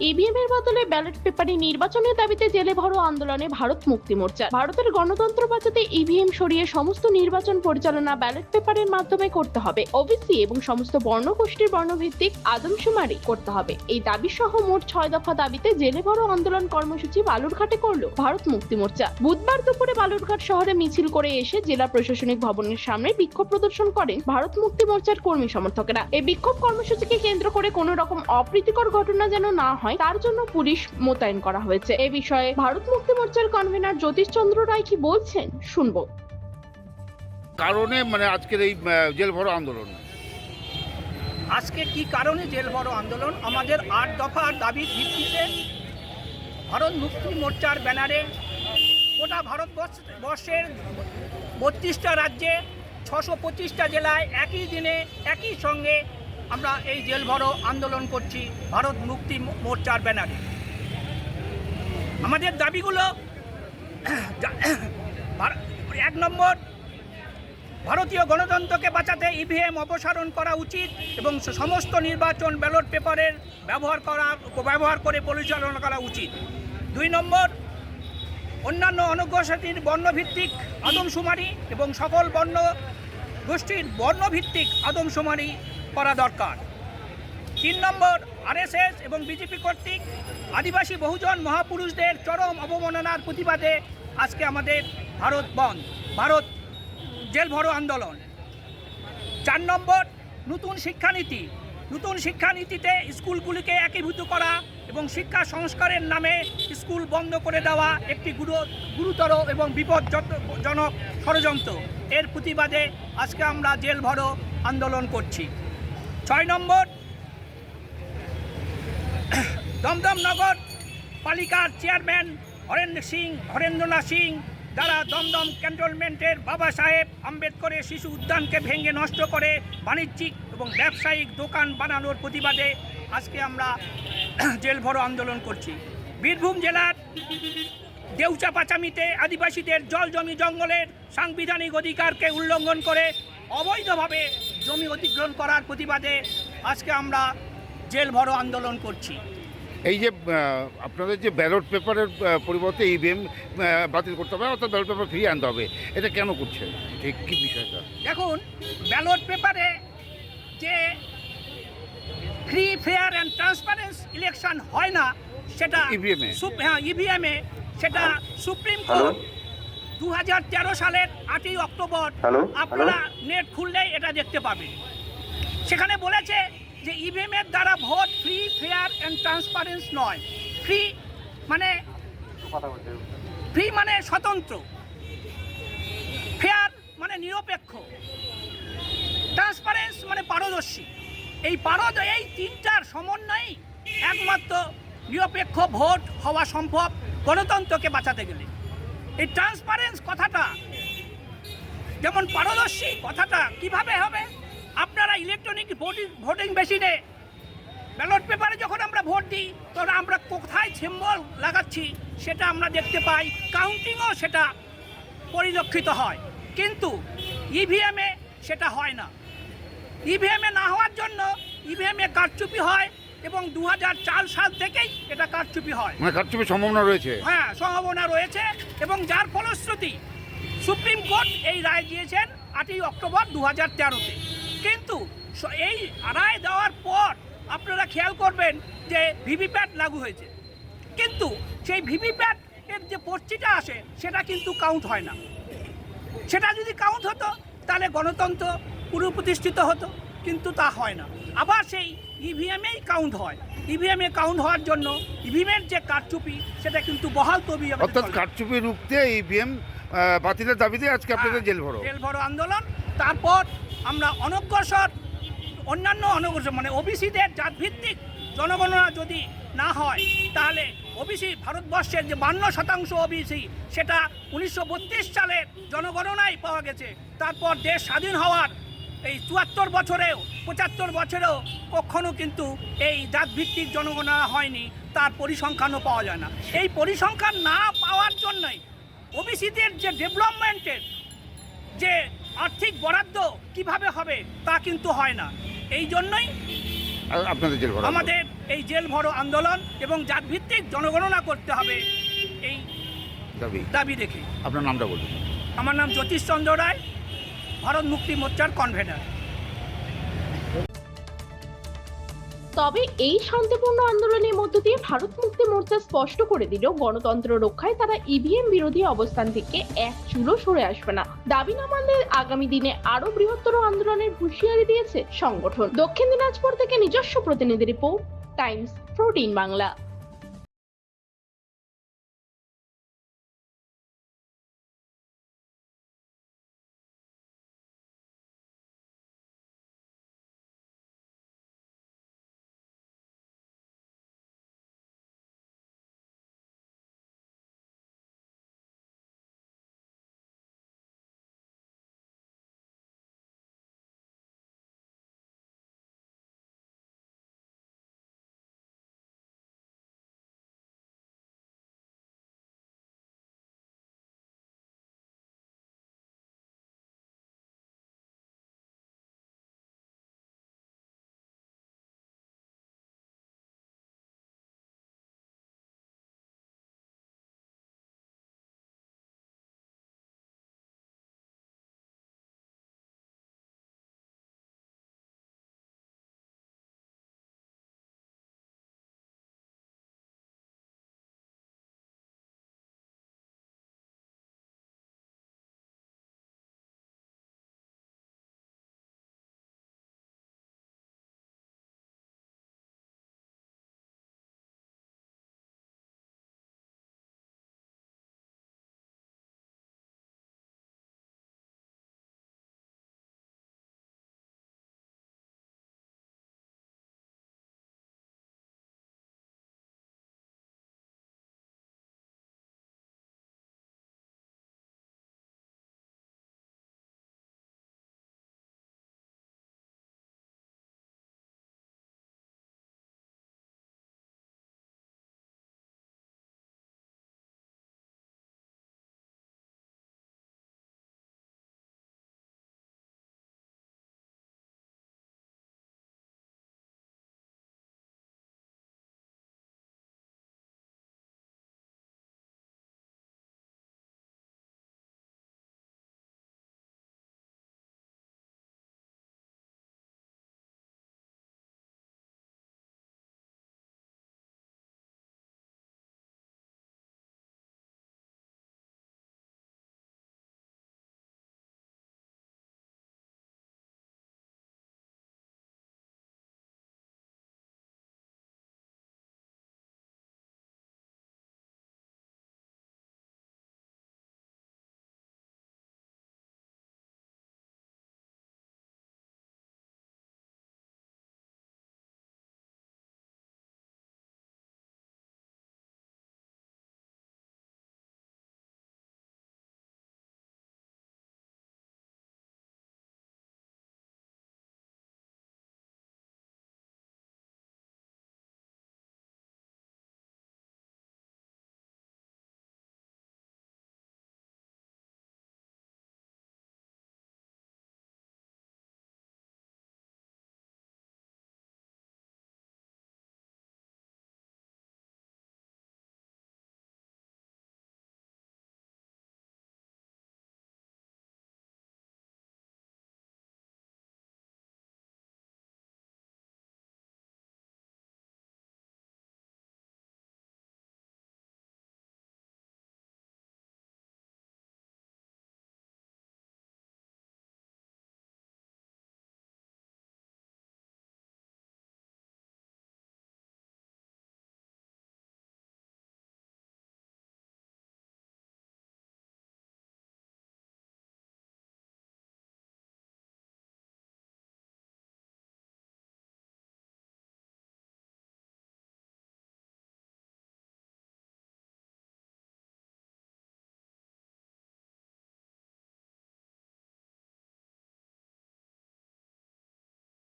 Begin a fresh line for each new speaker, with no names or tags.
EVM এর বদলে ballot পেপারে নির্বাচনের দাবিতে জেলে ভরো আন্দোলনে ভারত মুক্তি মোর্চা। ভারতের গণতন্ত্র বাঁচাতে ইভিএম সরিয়ে সমস্ত নির্বাচন পরিচালনা ব্যালট পেপারের মাধ্যমে করতে হবে। ওবিসি এবং সমস্ত বর্ণগোষ্ঠীর বর্ণভিত্তিক আদমশুমারি করতে হবে। এই দাবি সহ মোট ছয় দফা দাবিতে জেলে ভরো আন্দোলন কর্মসূচি বালুরঘাটে করল ভারত মুক্তি মোর্চা। বুধবার দুপুরে বালুরঘাট শহরে মিছিল করে এসে জেলা প্রশাসনিক ভবনের সামনে বিক্ষোভ প্রদর্শন করেন ভারত মুক্তি মোর্চার কর্মী সমর্থকেরা। এই বিক্ষোভ কর্মসূচিকে কেন্দ্র করে কোনো রকম অপ্রীতিকর ঘটনা যেন না হয়। তার জন্য পুলিশ মোতায়েন করা হয়েছে। এ বিষয়ে ভারত মুক্তি মোর্চার কনভেনার জ্যোতিষ চন্দ্র রায় কি বলছেন? শুনব।
কারণে মানে আজকের এই জেল ভরো আন্দোলন।
আজকে কি কারণে জেল বড় আন্দোলন? আমাদের আট দফার দাবির ভিত্তিতে ভারত মুক্তি মোর্চার ব্যানারে গোটা ভারতবর্ষ বর্ষের বত্রিশটা রাজ্যে ছশো পঁচিশটা জেলায় একই দিনে একই সঙ্গে আমরা এই জেল ভরো আন্দোলন করছি, ভারত মুক্তি মোর্চার ব্যানারে। আমাদের দাবিগুলো এক নম্বর, ভারতীয় গণতন্ত্রকে বাঁচাতে ইভিএম অপসারণ করা উচিত এবং সমস্ত নির্বাচন ব্যালট পেপারের ব্যবহার করা, ব্যবহার করে পরিচালনা করা উচিত। দুই নম্বর, অন্যান্য অনগ্রসতির বর্ণভিত্তিক আদমশুমারি এবং সকল বর্ণ গোষ্ঠীর বর্ণভিত্তিক আদমশুমারি করা দরকার। তিন নম্বর, আরএসএস এবং বিজেপি কর্তৃক আদিবাসী বহুজন মহাপুরুষদের চরম অবমাননার প্রতিবাদে আজকে আমাদের ভারত বন্ধ, ভারত জেল ভরো আন্দোলন। চার নম্বর, নতুন শিক্ষানীতি, নতুন শিক্ষানীতিতে স্কুলগুলিকে একীভূত করা এবং শিক্ষা সংস্কারের নামে স্কুল বন্ধ করে দেওয়া একটি গুরু- গুরুতর এবং বিপজ্জনক ষড়যন্ত্র। এর প্রতিবাদে আজকে আমরা জেল ভরো আন্দোলন করছি। ছয় নম্বর। দমদম নগর পালিকার চেয়ারম্যান হরেন্দ্র সিং, হরেন্দ্রনাথ সিং যারা দমদম ক্যান্টনমেন্টের বাবা সাহেব আম্বেদকরের শিশু উদ্যানকে ভেঙে নষ্ট করে বাণিজ্যিক এবং ব্যবসায়িক দোকান বানানোর প্রতিবাদে আজকে আমরা জেল ভরো আন্দোলন করছি। বীরভূম জেলার দেউচা পাচামিতে আদিবাসীদের জল জমি জঙ্গলের সাংবিধানিক অধিকারকে উল্লঙ্ঘন করে অবৈধভাবে জমি অধিগ্রহণ করার প্রতিবাদে আজকে আমরা জেল ভরো আন্দোলন করছি।
এই যে আপনাদের যে ব্যালট পেপারের পরিবর্তে ইভিএম বাতিল করতে হবে অর্থাৎ ব্যালট পেপার ফিরিয়ে আনতে হবে এটা কেন করছে ঠিক কী বিষয়টা?
দেখুন ব্যালট পেপারে যে free fair and transparence election হয় না সেটা? সুপ- হ্যাঁ ইভিএমে সেটা সুপ্রিম কোর্ট দু হাজার তেরো সালের আটই অক্টোবর আপনারা নেট খুললেই এটা দেখতে পাবেন। সেখানে বলেছে যে ইভিএম এর দ্বারা vote free fair and transparence নয়। ফ্রি মানে ফ্রি মানে স্বতন্ত্র। ফেয়ার মানে নিরপেক্ষ। ট্রান্সপারেন্স মানে পারদর্শী। এই পারদ এই তিনটার সমন্বয়েই একমাত্র নিরপেক্ষ ভোট হওয়া সম্ভব গণতন্ত্রকে বাঁচাতে গেলে। এই ট্রান্সপারেন্স কথাটা, যেমন পারদর্শী কথাটা কীভাবে হবে? আপনারা ইলেকট্রনিক ভোটিং ভোটিং মেশিনে ব্যালট পেপারে যখন আমরা ভোট দিই, তখন আমরা কোথায় সিম্বল লাগাচ্ছি সেটা আমরা দেখতে পাই কাউন্টিংও সেটা পরিলক্ষিত হয়। কিন্তু ইভিএমে সেটা হয় না। ইভিএমে না হওয়ার জন্য ইভিএমে কারচুপি হয় এবং দু চার সাল থেকেই এটা কারচুপি হয়।
মানে কারচুপির সম্ভাবনা রয়েছে?
হ্যাঁ সম্ভাবনা রয়েছে এবং যার ফলশ্রুতি সুপ্রিম কোর্ট এই রায় দিয়েছেন আটই অক্টোবর দু হাজার তেরোতে। কিন্তু এই রায় দেওয়ার পর আপনারা খেয়াল করবেন যে ভিভিপ্যাট লাগু হয়েছে। কিন্তু সেই ভিভিপ্যাট এর যে পর্চিটা আসে সেটা কিন্তু কাউন্ট হয় না। সেটা যদি কাউন্ট হতো তাহলে গণতন্ত্র পুনঃপ্রতিষ্ঠিত হতো কিন্তু তা হয় না। আবার সেই ইভিএমেই কাউন্ট হয়। ইভিএমে কাউন্ট হওয়ার জন্য ইভিএমের যে কারচুপি সেটা কিন্তু বহাল তবি
অর্থাৎ কারচুপি রুখতে ইভিএম বাতিলের দাবিতে আজকে আপনাদের জেল ভরো।
জেল ভরো আন্দোলন। তারপর আমরা অনগ্রসর অন্যান্য অনগ্রসর মানে ওবিসিদের জাতভিত্তিক জনগণনা যদি না হয় তাহলে ওবিসি ভারতবর্ষের যে বান্ন শতাংশ ওবিসি সেটা উনিশশো বত্রিশ সালের জনগণনায় পাওয়া গেছে। তারপর দেশ স্বাধীন হওয়ার এই চুয়াত্তর বছরেও পঁচাত্তর বছরেও কখনো কিন্তু এই জাতভিত্তিক জনগণনা হয়নি তার পরিসংখ্যানও পাওয়া যায় না। এই পরিসংখ্যান না পাওয়ার জন্যই ওবিসিদের যে ডেভেলপমেন্টের যে আর্থিক বরাদ্দ কীভাবে হবে তা কিন্তু হয় না। এই জন্যই
আপনাদের জেল
আমাদের এই জেল ভরো আন্দোলন এবং জাতভিত্তিক জনগণনা করতে হবে এই
দাবি।
দাবি রেখে।
আপনার নামটা বলুন।
আমার নাম জ্যোতিষ চন্দ্র রায়। ভারত মুক্তি মোর্চার কনভেনার
তবে এই শান্তিপূর্ণ আন্দোলনের মধ্য দিয়ে ভারত মুক্তি মোর্চা স্পষ্ট করে দিল, গণতন্ত্র রক্ষায় তারা ইভিএম বিরোধী অবস্থান থেকে এক চুলো সরে আসবে না। দাবি না মানলে আগামী দিনে আরও বৃহত্তর আন্দোলনের হুঁশিয়ারি দিয়েছে সংগঠন। দক্ষিণ দিনাজপুর থেকে নিজস্ব প্রতিনিধি রিপোর্ট, টাইমস প্রোটিন বাংলা।